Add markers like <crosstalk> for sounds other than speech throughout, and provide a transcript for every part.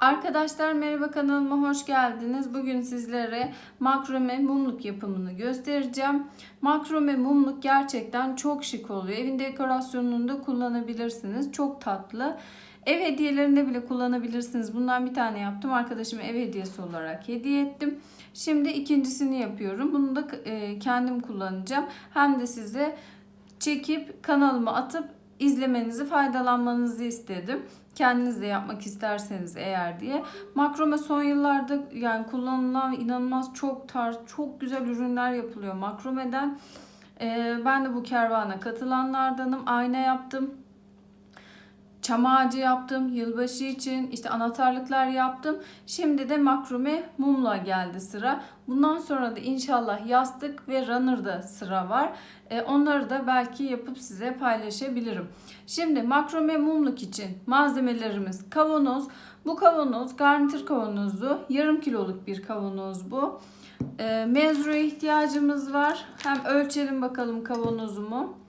Arkadaşlar merhaba kanalıma hoş geldiniz. Bugün sizlere makrome mumluk yapımını göstereceğim. Makrome mumluk gerçekten çok şık oluyor. Evin dekorasyonunda kullanabilirsiniz. Çok tatlı. Ev hediyelerinde bile kullanabilirsiniz. Bundan bir tane yaptım. Arkadaşıma ev hediyesi olarak hediye ettim. Şimdi ikincisini yapıyorum. Bunu da e, kendim kullanacağım. Hem de size çekip kanalıma atıp izlemenizi, faydalanmanızı istedim. Kendiniz de yapmak isterseniz eğer diye. Makrome son yıllarda yani kullanılan inanılmaz çok tarz, çok güzel ürünler yapılıyor makromeden. Ee, ben de bu kervana katılanlardanım. Ayna yaptım. Çam ağacı yaptım yılbaşı için işte anahtarlıklar yaptım. Şimdi de makrome mumla geldi sıra. Bundan sonra da inşallah yastık ve runner'da sıra var. Ee, onları da belki yapıp size paylaşabilirim. Şimdi makrome mumluk için malzemelerimiz kavanoz. Bu kavanoz garnitür kavanozu. Yarım kiloluk bir kavanoz bu. Ee, mezruya ihtiyacımız var. Hem ölçelim bakalım kavanozumu.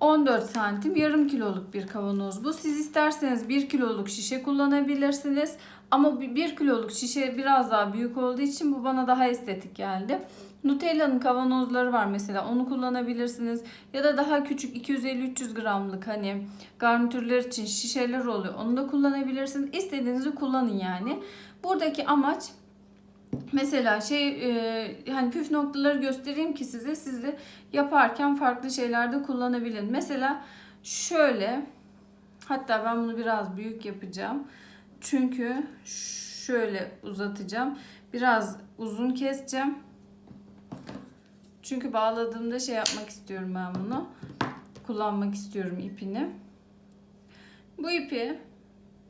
14 santim yarım kiloluk bir kavanoz bu. Siz isterseniz 1 kiloluk şişe kullanabilirsiniz. Ama 1 kiloluk şişe biraz daha büyük olduğu için bu bana daha estetik geldi. Nutella'nın kavanozları var mesela onu kullanabilirsiniz. Ya da daha küçük 250-300 gramlık hani garnitürler için şişeler oluyor. Onu da kullanabilirsiniz. İstediğinizi kullanın yani. Buradaki amaç Mesela şey e, hani püf noktaları göstereyim ki size siz de yaparken farklı şeylerde kullanabilin. Mesela şöyle hatta ben bunu biraz büyük yapacağım. Çünkü şöyle uzatacağım. Biraz uzun keseceğim. Çünkü bağladığımda şey yapmak istiyorum ben bunu. Kullanmak istiyorum ipini. Bu ipi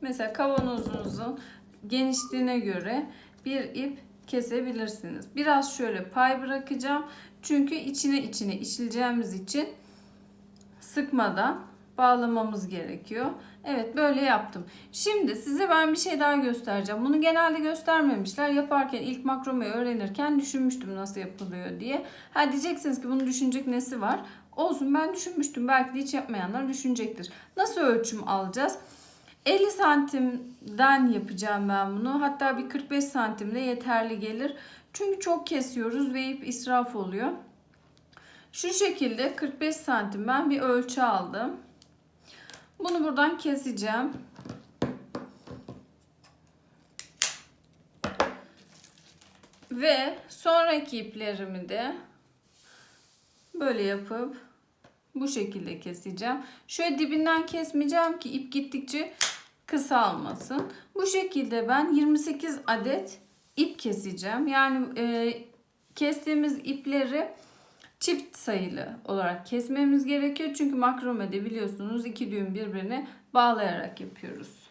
mesela kavanozunuzun genişliğine göre bir ip kesebilirsiniz. Biraz şöyle pay bırakacağım. Çünkü içine içine işleyeceğimiz için sıkmadan bağlamamız gerekiyor. Evet böyle yaptım. Şimdi size ben bir şey daha göstereceğim. Bunu genelde göstermemişler. Yaparken ilk makromeyi öğrenirken düşünmüştüm nasıl yapılıyor diye. Ha diyeceksiniz ki bunu düşünecek nesi var? Olsun ben düşünmüştüm. Belki de hiç yapmayanlar düşünecektir. Nasıl ölçüm alacağız? 50 santimden yapacağım ben bunu. Hatta bir 45 santimde yeterli gelir. Çünkü çok kesiyoruz ve ip israf oluyor. Şu şekilde 45 santim ben bir ölçü aldım. Bunu buradan keseceğim. Ve sonraki iplerimi de böyle yapıp bu şekilde keseceğim. Şöyle dibinden kesmeyeceğim ki ip gittikçe kısalmasın. Bu şekilde ben 28 adet ip keseceğim. Yani e, kestiğimiz ipleri çift sayılı olarak kesmemiz gerekiyor. Çünkü makromede biliyorsunuz iki düğüm birbirine bağlayarak yapıyoruz.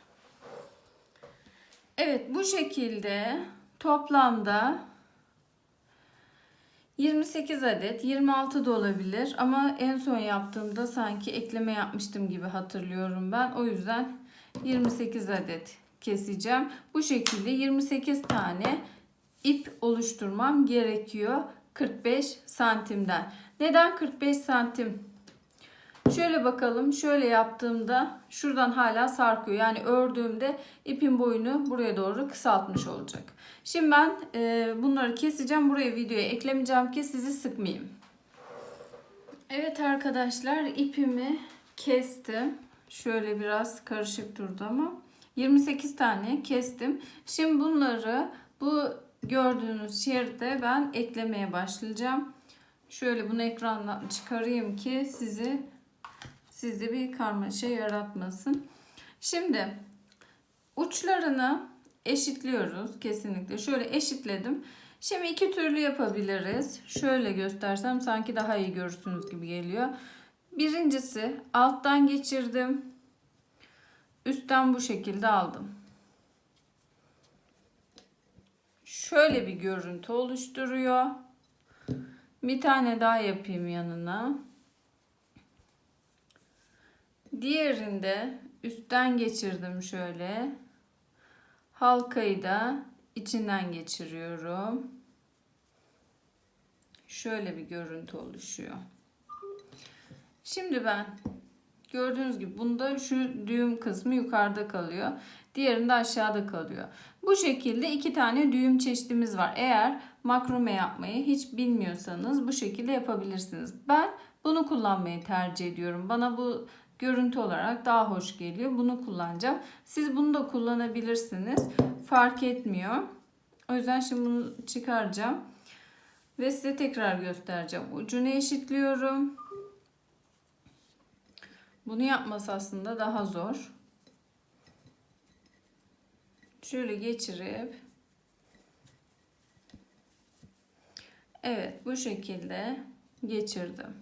Evet bu şekilde toplamda 28 adet 26 da olabilir ama en son yaptığımda sanki ekleme yapmıştım gibi hatırlıyorum ben. O yüzden 28 adet keseceğim. Bu şekilde 28 tane ip oluşturmam gerekiyor 45 santimden. Neden 45 santim? Şöyle bakalım. Şöyle yaptığımda şuradan hala sarkıyor. Yani ördüğümde ipin boyunu buraya doğru kısaltmış olacak. Şimdi ben e, bunları keseceğim. Buraya videoya eklemeyeceğim ki sizi sıkmayayım. Evet arkadaşlar ipimi kestim. Şöyle biraz karışık durdu ama 28 tane kestim. Şimdi bunları bu gördüğünüz şeride ben eklemeye başlayacağım. Şöyle bunu ekrandan çıkarayım ki sizi sizde bir karmaşa yaratmasın. Şimdi uçlarını eşitliyoruz kesinlikle. Şöyle eşitledim. Şimdi iki türlü yapabiliriz. Şöyle göstersem sanki daha iyi görürsünüz gibi geliyor. Birincisi alttan geçirdim. Üstten bu şekilde aldım. Şöyle bir görüntü oluşturuyor. Bir tane daha yapayım yanına. Diğerinde üstten geçirdim şöyle. Halkayı da içinden geçiriyorum. Şöyle bir görüntü oluşuyor. Şimdi ben Gördüğünüz gibi bunda şu düğüm kısmı yukarıda kalıyor. Diğerinde aşağıda kalıyor. Bu şekilde iki tane düğüm çeşitimiz var. Eğer makrome yapmayı hiç bilmiyorsanız bu şekilde yapabilirsiniz. Ben bunu kullanmayı tercih ediyorum. Bana bu görüntü olarak daha hoş geliyor. Bunu kullanacağım. Siz bunu da kullanabilirsiniz. Fark etmiyor. O yüzden şimdi bunu çıkaracağım. Ve size tekrar göstereceğim. Ucunu eşitliyorum. Bunu yapması aslında daha zor. Şöyle geçirip Evet bu şekilde geçirdim.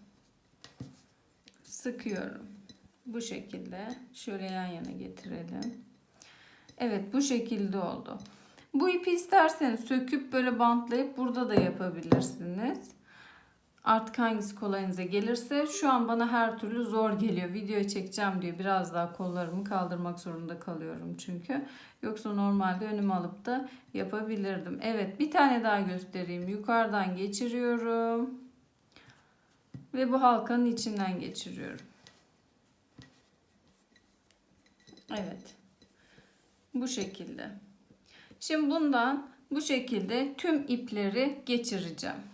Sıkıyorum. Bu şekilde şöyle yan yana getirelim. Evet bu şekilde oldu. Bu ipi isterseniz söküp böyle bantlayıp burada da yapabilirsiniz. Artık hangisi kolayınıza gelirse şu an bana her türlü zor geliyor. Video çekeceğim diye biraz daha kollarımı kaldırmak zorunda kalıyorum çünkü. Yoksa normalde önüme alıp da yapabilirdim. Evet bir tane daha göstereyim. Yukarıdan geçiriyorum. Ve bu halkanın içinden geçiriyorum. Evet. Bu şekilde. Şimdi bundan bu şekilde tüm ipleri geçireceğim.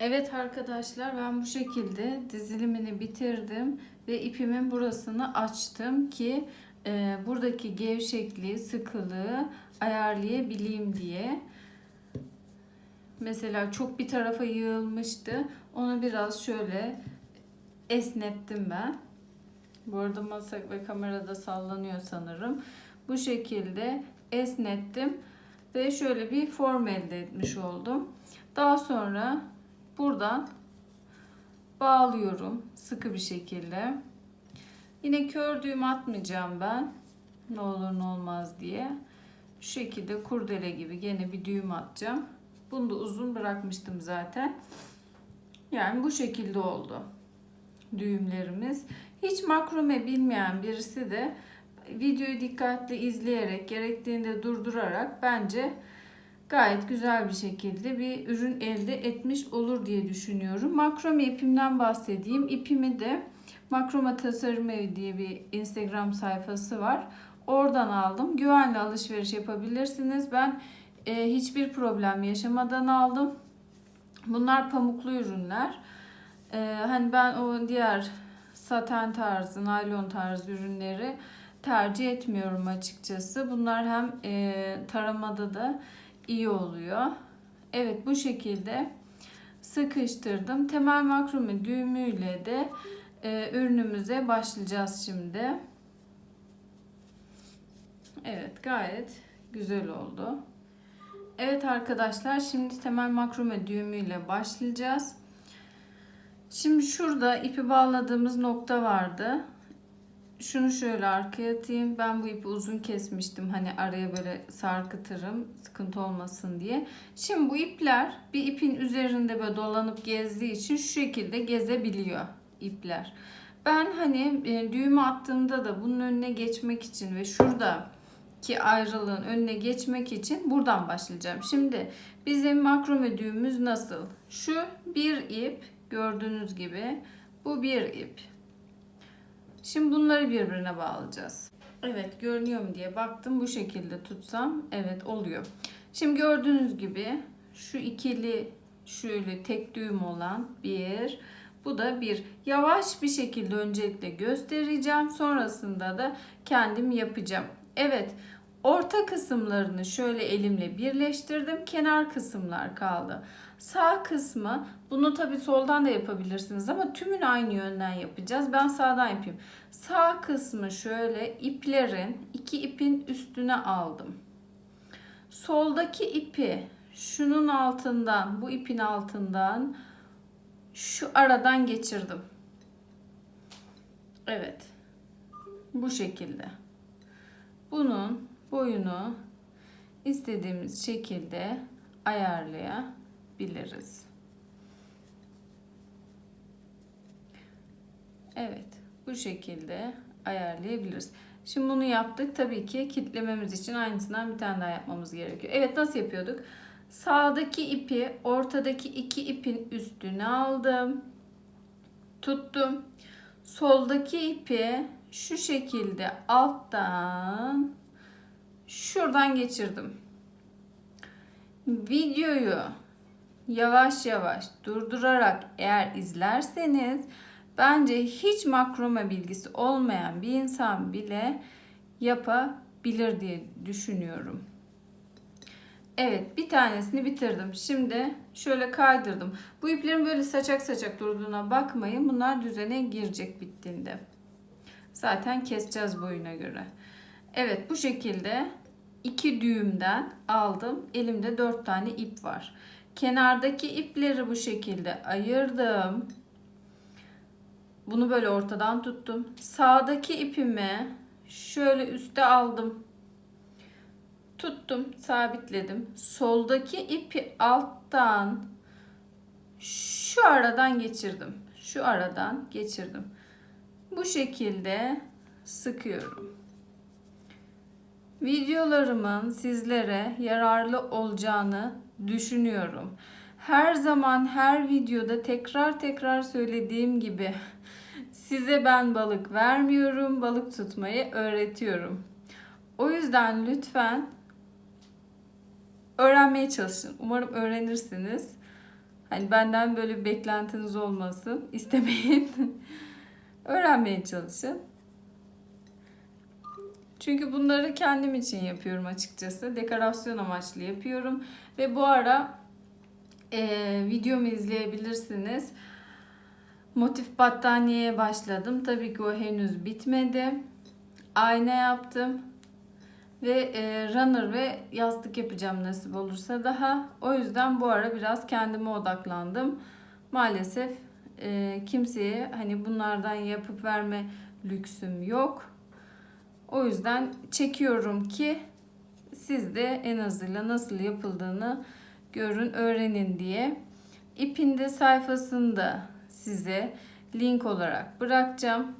Evet arkadaşlar ben bu şekilde dizilimini bitirdim ve ipimin burasını açtım ki e, buradaki gevşekliği, sıkılığı ayarlayabileyim diye. Mesela çok bir tarafa yığılmıştı. Onu biraz şöyle esnettim ben. Bu arada masa ve kamerada sallanıyor sanırım. Bu şekilde esnettim ve şöyle bir form elde etmiş oldum. Daha sonra buradan bağlıyorum sıkı bir şekilde. Yine kör düğüm atmayacağım ben. Ne olur ne olmaz diye. Şu şekilde kurdele gibi gene bir düğüm atacağım. Bunu da uzun bırakmıştım zaten. Yani bu şekilde oldu düğümlerimiz. Hiç makrome bilmeyen birisi de videoyu dikkatli izleyerek gerektiğinde durdurarak bence gayet güzel bir şekilde bir ürün elde etmiş olur diye düşünüyorum. Makrome ipimden bahsedeyim. İpimi de Makroma Tasarım Evi diye bir Instagram sayfası var. Oradan aldım. Güvenli alışveriş yapabilirsiniz. Ben e, hiçbir problem yaşamadan aldım. Bunlar pamuklu ürünler. E, hani ben o diğer saten tarzı, naylon tarzı ürünleri tercih etmiyorum açıkçası. Bunlar hem e, taramada da iyi oluyor. Evet bu şekilde sıkıştırdım. Temel makrome düğümüyle de e, ürünümüze başlayacağız şimdi. Evet gayet güzel oldu. Evet arkadaşlar şimdi temel makrome düğümüyle başlayacağız. Şimdi şurada ipi bağladığımız nokta vardı. Şunu şöyle arkaya atayım. Ben bu ipi uzun kesmiştim. Hani araya böyle sarkıtırım sıkıntı olmasın diye. Şimdi bu ipler bir ipin üzerinde böyle dolanıp gezdiği için şu şekilde gezebiliyor ipler. Ben hani e, düğümü attığımda da bunun önüne geçmek için ve şurada ki ayrılığın önüne geçmek için buradan başlayacağım. Şimdi bizim makrome düğümümüz nasıl? Şu bir ip gördüğünüz gibi bu bir ip. Şimdi bunları birbirine bağlayacağız. Evet görünüyor mu diye baktım bu şekilde tutsam evet oluyor. Şimdi gördüğünüz gibi şu ikili şöyle tek düğüm olan bir bu da bir. Yavaş bir şekilde öncelikle göstereceğim. Sonrasında da kendim yapacağım. Evet orta kısımlarını şöyle elimle birleştirdim. Kenar kısımlar kaldı. Sağ kısmı bunu tabi soldan da yapabilirsiniz ama tümünü aynı yönden yapacağız. Ben sağdan yapayım. Sağ kısmı şöyle iplerin iki ipin üstüne aldım. Soldaki ipi şunun altından bu ipin altından şu aradan geçirdim. Evet. Bu şekilde. Bunun boyunu istediğimiz şekilde ayarlayabiliriz. Evet, bu şekilde ayarlayabiliriz. Şimdi bunu yaptık. Tabii ki kitlememiz için aynısından bir tane daha yapmamız gerekiyor. Evet, nasıl yapıyorduk? Sağdaki ipi ortadaki iki ipin üstüne aldım. tuttum. Soldaki ipi şu şekilde alttan şuradan geçirdim. Videoyu yavaş yavaş durdurarak eğer izlerseniz bence hiç makrome bilgisi olmayan bir insan bile yapabilir diye düşünüyorum. Evet bir tanesini bitirdim. Şimdi şöyle kaydırdım. Bu iplerin böyle saçak saçak durduğuna bakmayın. Bunlar düzene girecek bittiğinde. Zaten keseceğiz boyuna göre. Evet bu şekilde iki düğümden aldım. Elimde dört tane ip var. Kenardaki ipleri bu şekilde ayırdım. Bunu böyle ortadan tuttum. Sağdaki ipimi şöyle üste aldım. Tuttum, sabitledim. Soldaki ipi alttan şu aradan geçirdim. Şu aradan geçirdim. Bu şekilde sıkıyorum. Videolarımın sizlere yararlı olacağını düşünüyorum. Her zaman her videoda tekrar tekrar söylediğim gibi size ben balık vermiyorum, balık tutmayı öğretiyorum. O yüzden lütfen öğrenmeye çalışın. Umarım öğrenirsiniz. Hani benden böyle bir beklentiniz olmasın. İstemeyin. <laughs> öğrenmeye çalışın. Çünkü bunları kendim için yapıyorum açıkçası. Dekorasyon amaçlı yapıyorum. Ve bu ara e, videomu izleyebilirsiniz. Motif battaniyeye başladım. Tabii ki o henüz bitmedi. Ayna yaptım. Ve e, runner ve yastık yapacağım nasip olursa daha. O yüzden bu ara biraz kendime odaklandım. Maalesef e, kimseye hani bunlardan yapıp verme lüksüm yok. O yüzden çekiyorum ki siz de en azıyla nasıl yapıldığını görün, öğrenin diye. İpin de sayfasında size link olarak bırakacağım.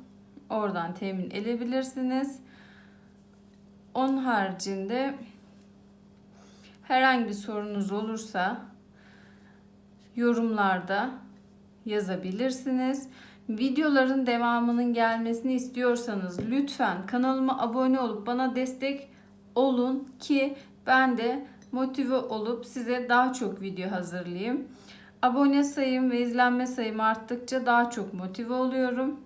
Oradan temin edebilirsiniz. Onun haricinde herhangi bir sorunuz olursa yorumlarda yazabilirsiniz. Videoların devamının gelmesini istiyorsanız lütfen kanalıma abone olup bana destek olun ki ben de motive olup size daha çok video hazırlayayım. Abone sayım ve izlenme sayım arttıkça daha çok motive oluyorum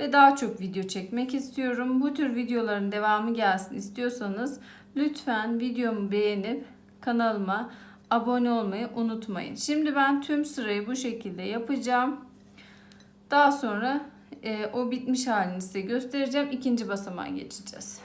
ve daha çok video çekmek istiyorum. Bu tür videoların devamı gelsin istiyorsanız lütfen videomu beğenip kanalıma abone olmayı unutmayın. Şimdi ben tüm sırayı bu şekilde yapacağım. Daha sonra e, o bitmiş halini size göstereceğim. İkinci basamağa geçeceğiz.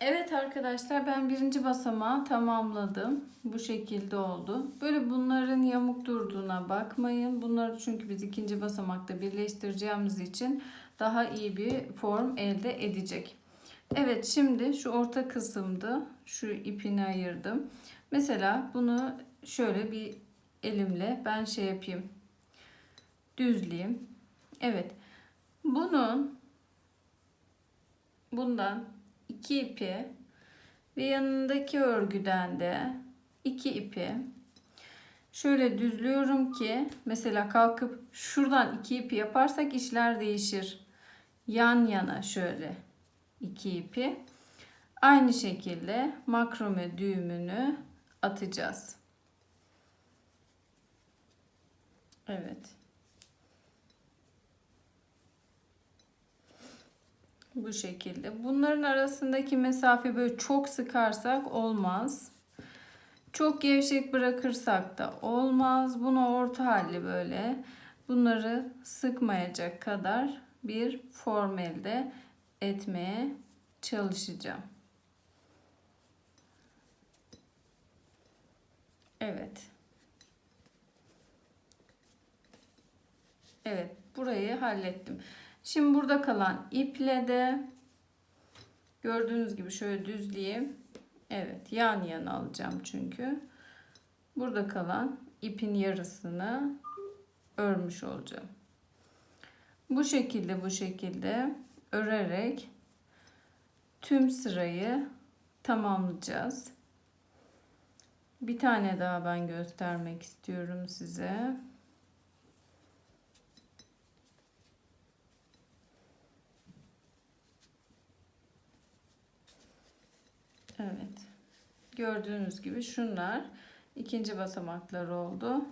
Evet arkadaşlar ben birinci basamağı tamamladım. Bu şekilde oldu. Böyle bunların yamuk durduğuna bakmayın. Bunları çünkü biz ikinci basamakta birleştireceğimiz için daha iyi bir form elde edecek. Evet şimdi şu orta kısımda şu ipini ayırdım. Mesela bunu şöyle bir elimle ben şey yapayım. Düzleyeyim. Evet. Bunun bundan iki ipi ve yanındaki örgüden de iki ipi şöyle düzlüyorum ki mesela kalkıp şuradan iki ipi yaparsak işler değişir. Yan yana şöyle iki ipi aynı şekilde makrome düğümünü atacağız. Evet. Bu şekilde. Bunların arasındaki mesafe böyle çok sıkarsak olmaz. Çok gevşek bırakırsak da olmaz. Bunu orta halli böyle bunları sıkmayacak kadar bir form elde etmeye çalışacağım. Evet. Evet, burayı hallettim. Şimdi burada kalan iple de gördüğünüz gibi şöyle düzleyeyim. Evet yan yana alacağım çünkü. Burada kalan ipin yarısını örmüş olacağım. Bu şekilde bu şekilde örerek tüm sırayı tamamlayacağız. Bir tane daha ben göstermek istiyorum size. Evet. Gördüğünüz gibi şunlar ikinci basamaklar oldu.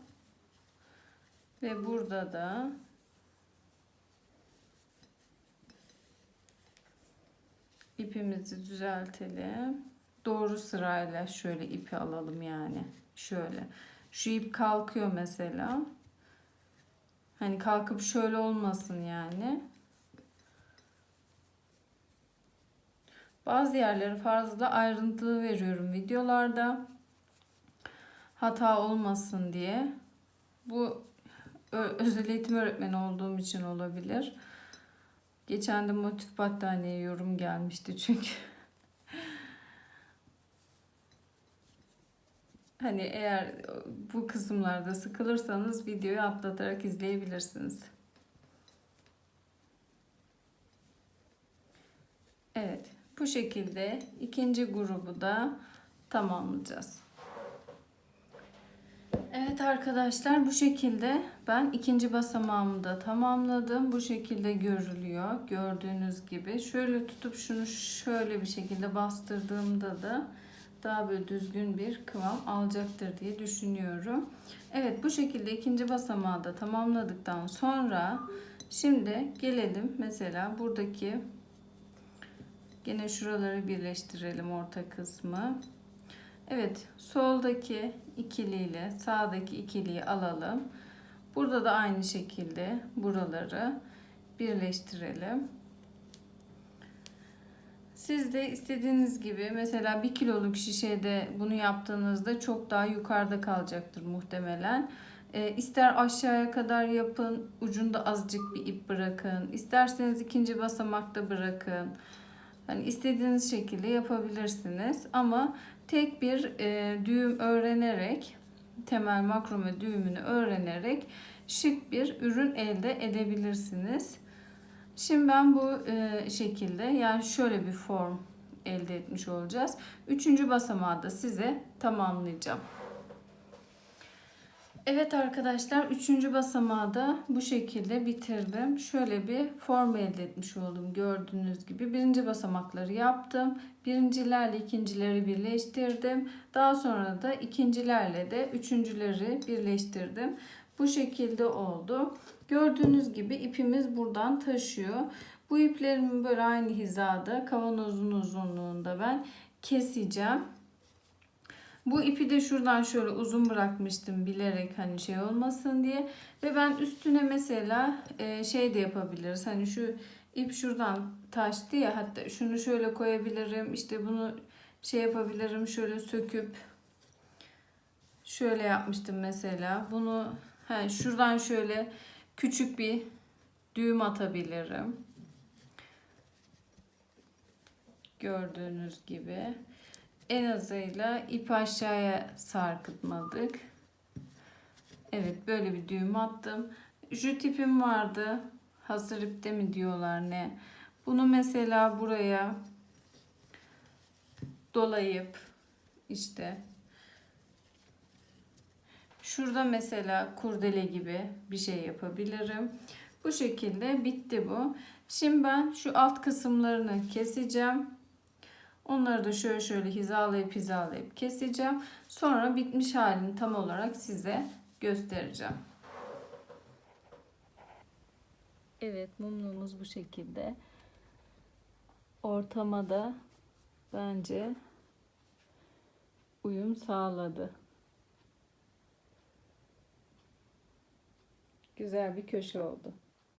Ve burada da ipimizi düzeltelim. Doğru sırayla şöyle ipi alalım yani. Şöyle. Şu ip kalkıyor mesela. Hani kalkıp şöyle olmasın yani. Bazı yerleri fazla ayrıntılı veriyorum videolarda. Hata olmasın diye. Bu özel eğitim öğretmeni olduğum için olabilir. Geçen de motif battaniye yorum gelmişti çünkü. <laughs> hani eğer bu kısımlarda sıkılırsanız videoyu atlatarak izleyebilirsiniz. Evet. Bu şekilde ikinci grubu da tamamlayacağız. Evet arkadaşlar bu şekilde ben ikinci basamağımı da tamamladım. Bu şekilde görülüyor. Gördüğünüz gibi. Şöyle tutup şunu şöyle bir şekilde bastırdığımda da daha böyle düzgün bir kıvam alacaktır diye düşünüyorum. Evet bu şekilde ikinci basamağı da tamamladıktan sonra şimdi gelelim mesela buradaki Yine şuraları birleştirelim orta kısmı. Evet soldaki ikiliyle sağdaki ikiliyi alalım. Burada da aynı şekilde buraları birleştirelim. Siz de istediğiniz gibi mesela 1 kiloluk şişede bunu yaptığınızda çok daha yukarıda kalacaktır muhtemelen. E, ister aşağıya kadar yapın, ucunda azıcık bir ip bırakın. İsterseniz ikinci basamakta bırakın. Hani istediğiniz şekilde yapabilirsiniz ama tek bir e, düğüm öğrenerek temel makrome düğümünü öğrenerek şık bir ürün elde edebilirsiniz. Şimdi ben bu e, şekilde yani şöyle bir form elde etmiş olacağız. Üçüncü basamağı da size tamamlayacağım. Evet arkadaşlar üçüncü basamağı da bu şekilde bitirdim. Şöyle bir form elde etmiş oldum gördüğünüz gibi. Birinci basamakları yaptım. Birincilerle ikincileri birleştirdim. Daha sonra da ikincilerle de üçüncüleri birleştirdim. Bu şekilde oldu. Gördüğünüz gibi ipimiz buradan taşıyor. Bu iplerimi böyle aynı hizada kavanozun uzunluğunda ben keseceğim. Bu ipi de şuradan şöyle uzun bırakmıştım bilerek hani şey olmasın diye. Ve ben üstüne mesela e, şey de yapabiliriz. Hani şu ip şuradan taştı ya hatta şunu şöyle koyabilirim. İşte bunu şey yapabilirim şöyle söküp şöyle yapmıştım mesela. Bunu he, şuradan şöyle küçük bir düğüm atabilirim. Gördüğünüz gibi en azıyla ip aşağıya sarkıtmadık. Evet böyle bir düğüm attım. Jüt ipim vardı. Hasır ipte mi diyorlar ne. Bunu mesela buraya dolayıp işte şurada mesela kurdele gibi bir şey yapabilirim. Bu şekilde bitti bu. Şimdi ben şu alt kısımlarını keseceğim. Onları da şöyle şöyle hizalayıp hizalayıp keseceğim. Sonra bitmiş halini tam olarak size göstereceğim. Evet mumluğumuz bu şekilde. Ortama da bence uyum sağladı. Güzel bir köşe oldu.